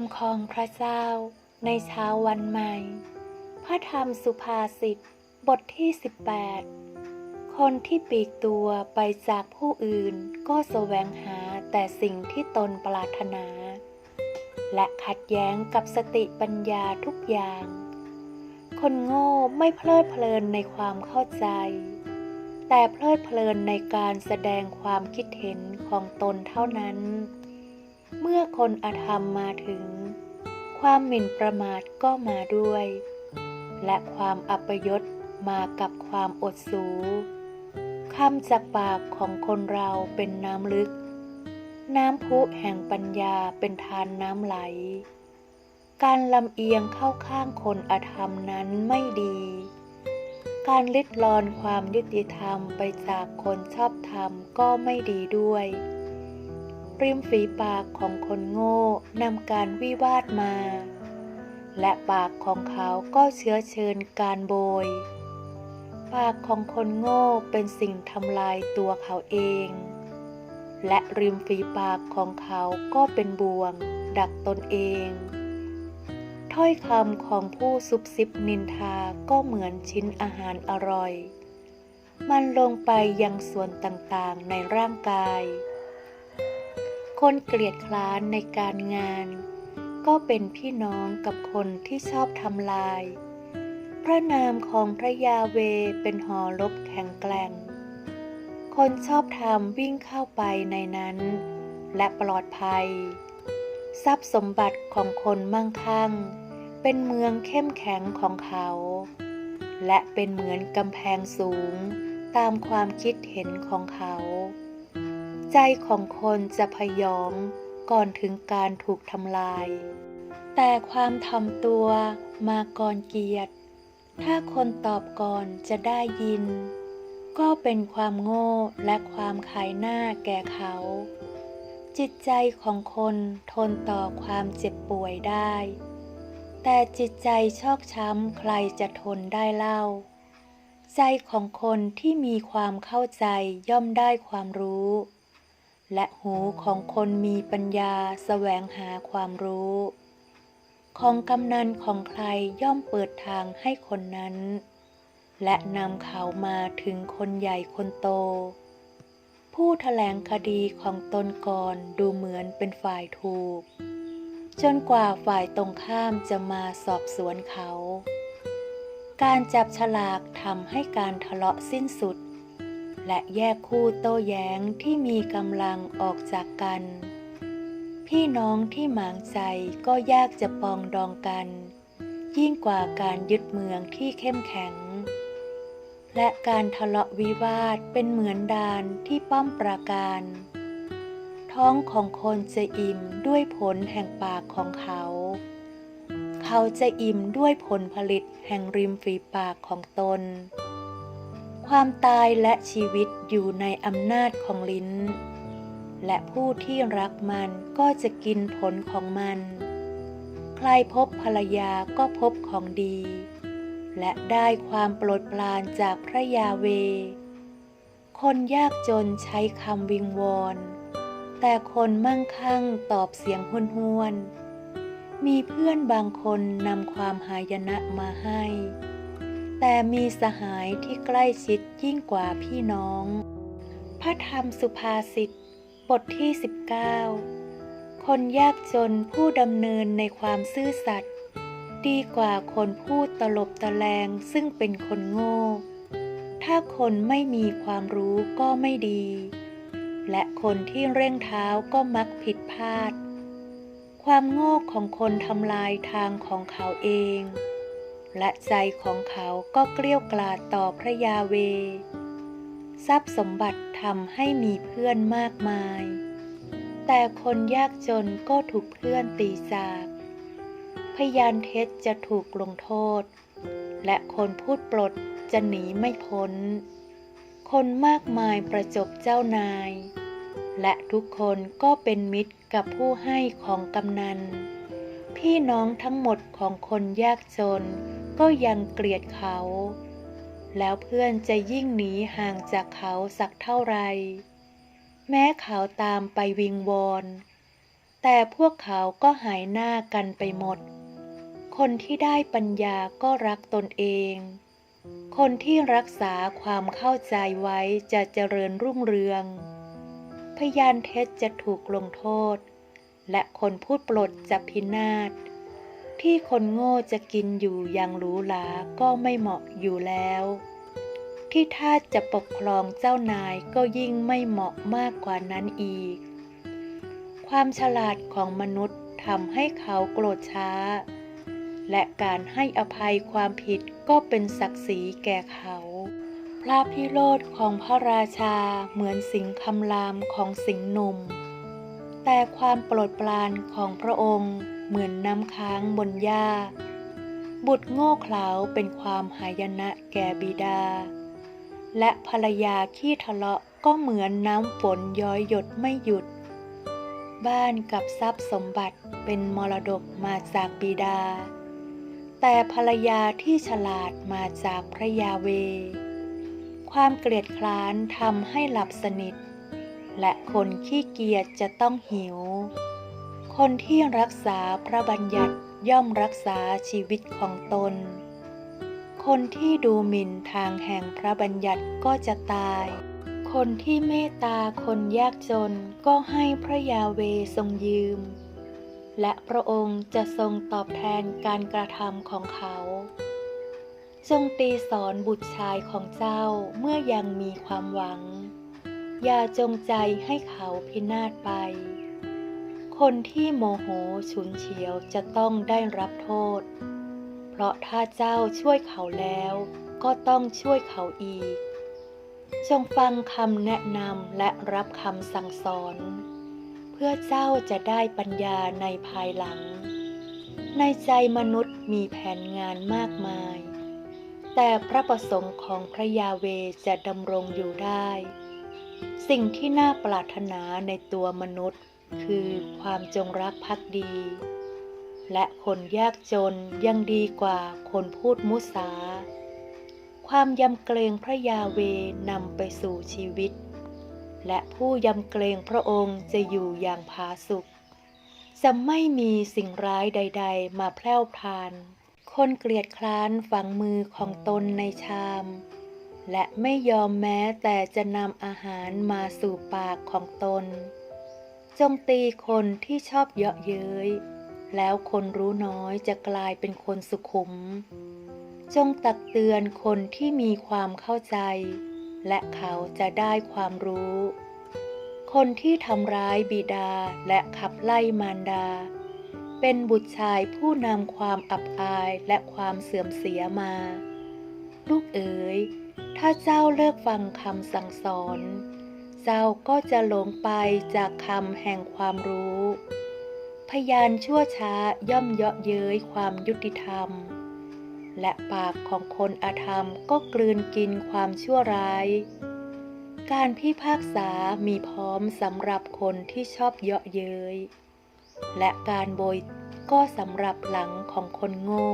ำของพระเจ้าในเช้าวันใหม่ พระธรรมสุภาษิตบทที่ 18 คนที่ปีกตัวไปจากผู้อื่นก็แสวงหาแต่สิ่งที่ตนปรารถนา และขัดแย้งกับสติปัญญาทุกอย่าง คนโง่ไม่เพลิดเพลินในความเข้าใจ แต่เพลิดเพลินในการแสดงความคิดเห็นของตนเท่านั้น เมื่อคนอธรรมมาถึง ความหมิ่นประมาทก็มาด้วย และความอัปยศมากับความอดสูคำจากปากของคนเราเป็นน้ำลึก น้ำพุแห่งปัญญาเป็นทานน้ำไหล การลำเอียงเข้าข้างคนอธรรมนั้นไม่ดี การลิดรอนความยุติธรรมไปจากคนชอบธรรมก็ไม่ดีด้วย ริมฝีปากของคนโง่นำการวิวาทมา และปากของเขาก็เชื้อเชิญการโบย ปากของคนโง่เป็นสิ่งทำลายตัวเขาเอง และริมฝีปากของเขาก็เป็นบ่วง ดักตนเอง ถ้อยคำของผู้ซุบซิบนินทาก็เหมือนชิ้นอาหารอร่อย มันลงไปยังส่วนต่างๆในร่างกาย คนเกลียดคร้านในการงาน ก็เป็นพี่น้องกับคนที่ชอบทำลาย พระนามของพระยาเวเป็นหอลบแข็งแกร่ง คนชอบธรรมวิ่งเข้าไปในนั้น และปลอดภัย ทรัพย์สมบัติของคนมั่งคั่ง เป็นเมืองเข้มแข็งของเขา และเป็นเหมือนกำแพงสูงตามความคิดเห็นของเขา ใจของคนจะพยองก่อนถึงการถูกทำลาย แต่ความทำตัวมาก่อนเกียรติ ถ้าคนตอบก่อนจะได้ยิน ก็เป็นความโง่และความขายหน้าแก่เขา จิตใจของคนทนต่อความเจ็บป่วยได้ แต่จิตใจชอกช้ำใครจะทนได้เล่า ใจของคนที่มีความเข้าใจย่อมได้ความรู้ และหูของคนมีปัญญาแสวงหาความรู้ ของกำนันของใครย่อมเปิดทางให้คนนั้น และนำเขามาถึงคนใหญ่คนโต ผู้แถลงคดีของตนก่อนดูเหมือนเป็นฝ่ายถูก จนกว่าฝ่ายตรงข้ามจะมาสอบสวนเขา การจับฉลากทำให้การทะเลาะสิ้นสุด และแยกคู่โต้แย้งที่มีกำลังออกจากกัน พี่น้องที่หมางใจก็ยากจะปองดองกัน ยิ่งกว่าการยึดเมืองที่เข้มแข็ง และการทะเลาะวิวาทเป็นเหมือนดานที่ป้อมปราการ ท้องของคนจะอิ่มด้วยผลแห่งปากของเขา เขาจะอิ่มด้วยผลผลิตแห่งริมฝีปากของตน ความตายและชีวิตอยู่ในอำนาจของลิ้น และผู้ที่รักมันก็จะกินผลของมัน ใครพบภรรยาก็พบของดี และได้ความโปรดปรานจากพระยาเว คนยากจนใช้คำวิงวอนแต่คนมั่งคั่งตอบเสียงห้วนห้วน มีเพื่อนบางคนนำความหายนะมาให้ แต่มีสหายที่ใกล้ชิดยิ่งกว่าพี่น้อง พระธรรมสุภาษิตบทที่ 19 คนยากจนผู้ดำเนินในความซื่อสัตย์ดีกว่าคนพูดตลบตะแลงซึ่งเป็นคนโง่ ถ้าคนไม่มีความรู้ก็ไม่ดี และคนที่เร่งเท้าก็มักผิดพลาด ความโง่ของคนทำลายทางของเขาเอง และใจของเขาก็เกลี้ยวกล่อดต่อพระยาเว ทรัพย์สมบัติทำให้มีเพื่อนมากมาย แต่คนยากจนก็ถูกเพื่อนตีจาก พยานเท็จจะถูกลงโทษ และคนพูดปลดจะหนีไม่พ้น คนมากมายประจบเจ้านาย และทุกคนก็เป็นมิตรกับผู้ให้ของกำนันพี่น้องทั้งหมดของคนยากจน ก็ยังเกลียดเขา แล้วเพื่อนจะยิ่งหนีห่างจากเขาสักเท่าไร แม้เขาตามไปวิงวอนแต่พวกเขาก็หายหน้ากันไปหมด คนที่ได้ปัญญาก็รักตนเอง คนที่รักษาความเข้าใจไว้จะเจริญรุ่งเรือง พยานเท็จจะถูกลงโทษ และคนพูดปลดจะพินาศ ที่คนโง่จะกินอยู่อย่างหรูหราก็ไม่เหมาะอยู่แล้ว ที่ทาสจะปกครองเจ้านายก็ยิ่งไม่เหมาะมากกว่านั้นอีก ความฉลาดของมนุษย์ทำให้เขาโกรธช้า และการให้อภัยความผิดก็เป็นศักดิ์ศรีแก่เขา พระพิโรธของพระราชาเหมือนสิงคำรามของสิงห์หนุ่ม แต่ความโปรดปรานของพระองค์เหมือนน้ำค้างบนหญ้า บุตรโง่เขลาเป็นความหายนะแก่บิดา และภรรยาขี้ทะเลาะก็เหมือนน้ำฝนย้อยหยดไม่หยุด บ้านกับทรัพย์สมบัติเป็นมรดกมาจากบิดา แต่ภรรยาที่ฉลาดมาจากพระยาเว ความเกลียดคร้านทำให้หลับสนิท และคนขี้เกียจจะต้องหิว คนที่รักษาพระบัญญัติย่อมรักษาชีวิตของตน คนที่ดูหมิ่นทางแห่งพระบัญญัติก็จะตาย คนที่เมตตาคนยากจนก็ให้พระยาเวทรงยืม และพระองค์จะทรงตอบแทนการกระทำของเขา จงตีสอนบุตรชายของเจ้าเมื่อยังมีความหวัง อย่าจงใจให้เขาพินาศไป คนที่โมโหฉุนเฉียวจะต้องได้รับโทษ เพราะถ้าเจ้าช่วยเขาแล้วก็ต้องช่วยเขาอีก จงฟังคำแนะนำและรับคำสั่งสอน เพื่อเจ้าจะได้ปัญญาในภายหลัง ในใจมนุษย์มีแผนงานมากมาย แต่พระประสงค์ของพระยาเวจะดำรงอยู่ได้ สิ่งที่น่าปรารถนาในตัวมนุษย์ คือความจงรักภักดี และคนยากจนยังดีกว่าคนพูดมุสา ความยำเกรงพระยาเวนำไปสู่ชีวิต และผู้ยำเกรงพระองค์จะอยู่อย่างผาสุกจะไม่มีสิ่งร้ายใด ๆ มาแพร่พาน คนเกลียดคร้านฝังมือของตนในชาม และไม่ยอมแม้แต่จะนำอาหารมาสู่ปากของตน จงตีคนที่ชอบเยาะเย้ย แล้วคนรู้น้อยจะกลายเป็นคนสุขุม จงตักเตือนคนที่มีความเข้าใจ และเขาจะได้ความรู้ คนที่ทำร้ายบิดาและขับไล่มารดา เป็นบุตรชายผู้นำความอับอายและความเสื่อมเสียมา ลูกเอ๋ย ถ้าเจ้าเลิกฟังคำสั่งสอน เจ้าก็จะหลงไปจากคำแห่งความรู้ พยานชั่วช้าย่อมเยาะเย้ยความยุติธรรม และปากของคนอาธรรมก็กลืนกินความชั่วร้าย การพิพากษามีพร้อมสำหรับคนที่ชอบเยาะเย้ย และการโบยก็สำหรับหลังของคนโง่